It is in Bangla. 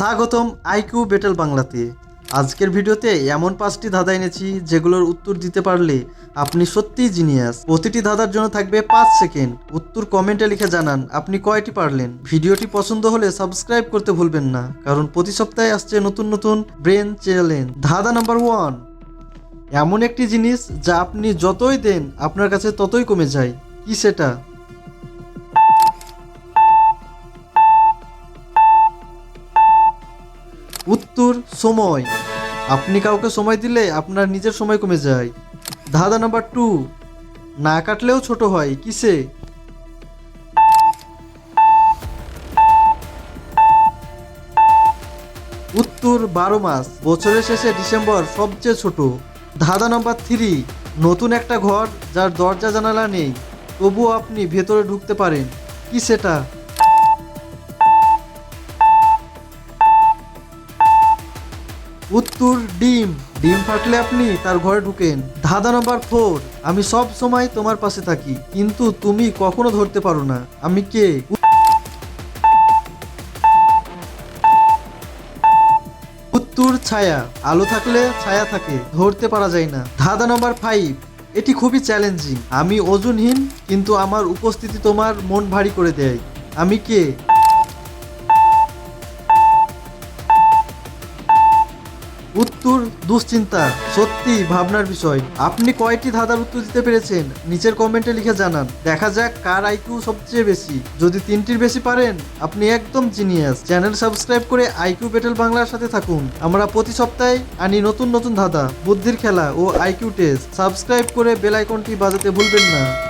স্বাগতম আইকিউ বেটেল বাংলাতে। আজকের ভিডিওতে এমন পাঁচটি ধাঁধা এনেছি যেগুলোর উত্তর দিতে পারলে আপনি সত্যিই জিনিয়াস। প্রতিটি ধাঁধার জন্য থাকবে পাঁচ সেকেন্ড। উত্তর কমেন্টে লিখে জানান, আপনি কয়টি পারলেন? ভিডিওটি পছন্দ হলে সাবস্ক্রাইব করতে ভুলবেন না, কারণ প্রতি সপ্তাহে আসছে নতুন নতুন ব্রেন চ্যালেঞ্জ। ধাঁধা নাম্বার ওয়ান, এমন একটি জিনিস যা আপনি যতই দেন, আপনার কাছে ততই কমে যায়। কি সেটা? উত্তর, সময়। আপনি কাউকে সময় দিলে আপনার নিজের সময় কমে যায়। ধাঁধা নাম্বার টু, না কাটলেও ছোট হয়, কিসে? উত্তর, বারো মাস, বছরের শেষে ডিসেম্বর সবচেয়ে ছোট। ধাঁধা নাম্বার থ্রি, নতুন একটা ঘর যার দরজা জানালা নেই, তবুও আপনি ভেতরে ঢুকতে পারেন, কি সেটা? উত্তর, ডিম। ডিম ফাটলে আপনি তার ঘরে ঢুকেন। ধাঁধা নাম্বার ফোর, আমি সব সময় তোমার পাশে থাকি, কিন্তু তুমি কখনো ধরতে পারো না। আমি কে? উত্তর, ছায়া। আলো থাকলে ছায়া থাকে, ধরতে পারা যায় না। ধাঁধা নাম্বার ফাইভ, এটি খুবই চ্যালেঞ্জিং আমি ওজনহীন, কিন্তু আমার উপস্থিতি তোমার মন ভারী করে দেয়। আমি কে? উত্তর দুশ্চিন্তা, সত্যি ভাবনার বিষয়। আপনি কয়টি ধাঁধার উত্তর দিতে পেরেছেন? নিচের কমেন্টে লিখে জানান। দেখা যাক কার আইকিউ সবচেয়ে বেশি। যদি তিনটির বেশি পারেন, আপনি একদম জিনিয়াস। চ্যানেল সাবস্ক্রাইব করে আইকিউ বেটেল বাংলার সাথে থাকুন। আমরা প্রতি সপ্তাহে আনি নতুন নতুন ধাঁধা, বুদ্ধির খেলা ও আইকিউ টেস্ট। সাবস্ক্রাইব করে বেল আইকনটি বাজাতে ভুলবেন না।